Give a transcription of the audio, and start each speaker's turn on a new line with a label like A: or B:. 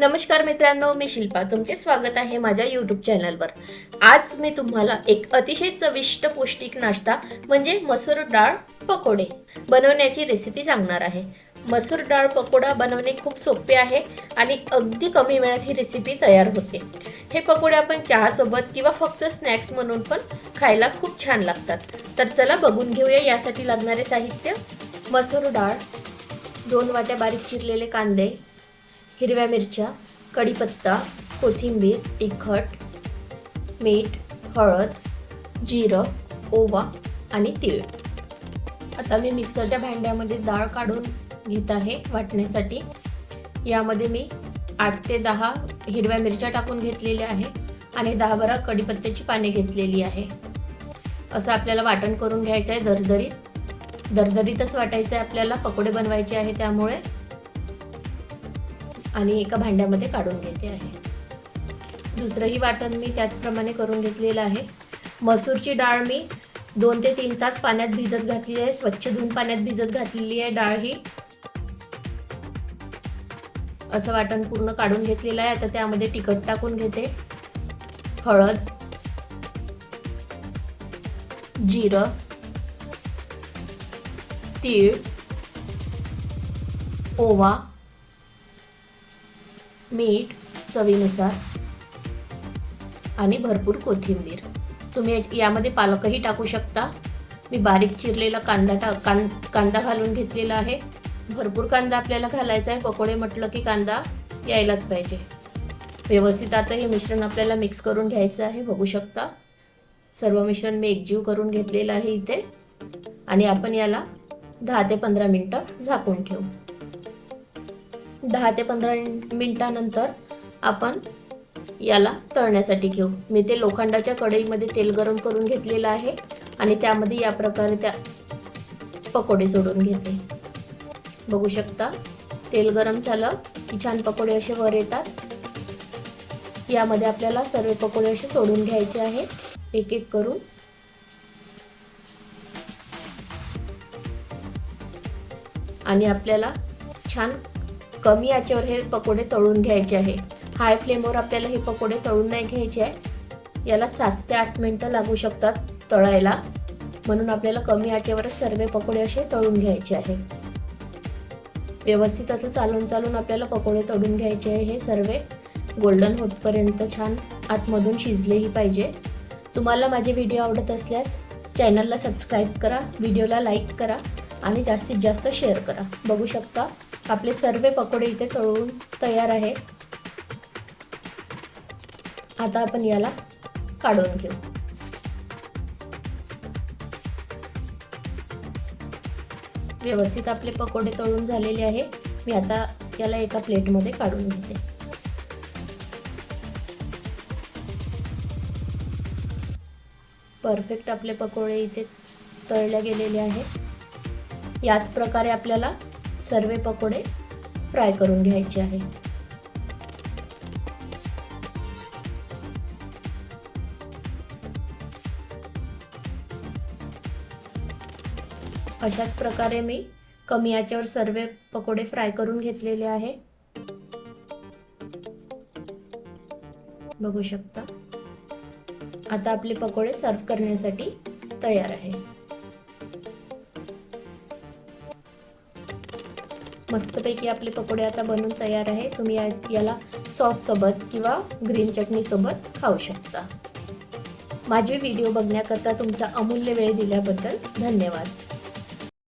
A: नमस्कार मित्रांनो मी शिल्पा. तुमचे स्वागत आहे माझ्या यूट्यूब चॅनलवर आज मी तुम्हाला एक अतिशय चविष्ट पौष्टिक नाश्ता म्हणजे मसूर डाळ पकोडे बनवण्याची रेसिपी सांगणार आहे. मसूर डाळ पकोडा बनवणे खूप सोपे आहे आणि अगदी कमी वेळात ही रेसिपी तयार होते. हे पकोडे आपण चहासोबत किंवा फक्त स्नॅक्स म्हणून पण खायला खूप छान लागतात. तर चला बघून घेऊया यासाठी लागणारे साहित्य. मसूर डाळ दोन वाट्या बारीक चिरलेले कांदे हिरव्या मिरच्या कढीपत्ता कोथिंबीर तिखट मीठ हळद जिरं ओवा आणि तीळ. आता मी मिक्सरच्या भांड्यामध्ये डाळ काढून घेत आहे वाटण्यासाठी. यामध्ये मी आठ ते दहा हिरव्या मिरच्या टाकून घेतलेल्या आहे आणि दहा बारा कढीपत्त्याची पाने घेतलेली आहे. असं आपल्याला वाटण करून घ्यायचं आहे दरदरीत. दरदरीतच वाटायचं आहे आपल्याला पकोडे बनवायचे आहे त्यामुळे. आणि एका भांड्यामध्ये काढून घेते आहे. दुसरंही वाटण मी त्याचप्रमाणे करून घेतलेलं आहे. मसूरची डाळ मी दोन ते तीन तास पाण्यात भिजत घातली आहे. स्वच्छ धुवून पाण्यात भिजत घातलेली आहे डाळ ही. असं वाटण पूर्ण काढून घेतलेलं आहे. आता त्यामध्ये तिखट टाकून घेते. हळद जिरं तीळ ओवा मीठ चवीनुसार आणि भरपूर कोथिंबीर. तुम्ही यामध्ये पालकही टाकू शकता. मी बारीक चिरलेला कांदा टा कां कांदा घालून घेतलेला आहे. भरपूर कांदा आपल्याला घालायचा आहे. पकोडे म्हटलं की कांदा यायलाच पाहिजे. व्यवस्थित आता हे मिश्रण आपल्याला मिक्स करून घ्यायचं आहे. बघू शकता. सर्व मिश्रण मी एकजीव करून घेतलेलं आहे इथे. आणि आपण याला दहा ते पंधरा मिनटं झाकून ठेवू. दहा ते पंधरा मिनिटानंतर आपण याला तळण्यासाठी घेऊ. मी ते लोखंडाच्या कढईमध्ये तेल गरम करून घेतलेलं आहे आणि त्यामध्ये या प्रकारे त्या पकोडे सोडून घेते. बघू शकता तेल गरम झालं की छान पकोडे असे वर येतात. यामध्ये आपल्याला सर्व पकोडे असे सोडून घ्यायचे आहे. एक एक करून. आणि आपल्याला छान कमी याच्यावर हे पकोडे तळून घ्यायचे आहे. हाय फ्लेमवर आपल्याला हे पकोडे तळून नाही घ्यायचे आहे. याला सात ते आठ मिनटं लागू शकतात तळायला. म्हणून आपल्याला कमी आचेवरच सर्व पकोडे असे तळून घ्यायचे आहे. व्यवस्थित असं चालून चालून आपल्याला पकोडे तळून घ्यायचे आहे हे सर्व. गोल्डन होतपर्यंत छान आतमधून शिजलेही पाहिजे. तुम्हाला माझे व्हिडिओ आवडत असल्यास चॅनलला सबस्क्राईब करा व्हिडिओला लाईक करा आणि जास्तीत जास्त शेअर करा. बघू शकता आपले सर्व पकोडे इथे तळून तयार आहे. आता आपण याला काढून घेऊ. व्यवस्थित आपले पकोडे तळून झालेले आहे. मी आता याला एका प्लेटमध्ये काढून घेते. परफेक्ट आपले पकोडे इथे तळले गेलेले आहेत याच प्रकारे आपल्याला सर्व पकोडे फ्राय करून घ्यायचे आहे. अशाच प्रकारे मी कमी याच्यावर सर्व पकोडे फ्राय करून घेतलेले आहे. बघू शकता. आता आपले पकोडे सर्व करण्यासाठी तयार आहे. मस्तपैकी आपले पकोडे आता बनून तयार आहे. तुम्ही आज याला सॉस सोबत किंवा ग्रीन चटणीसोबत खाऊ शकता. माझे व्हिडिओ बघण्याकरता तुमचा अमूल्य वेळ दिल्याबद्दल धन्यवाद.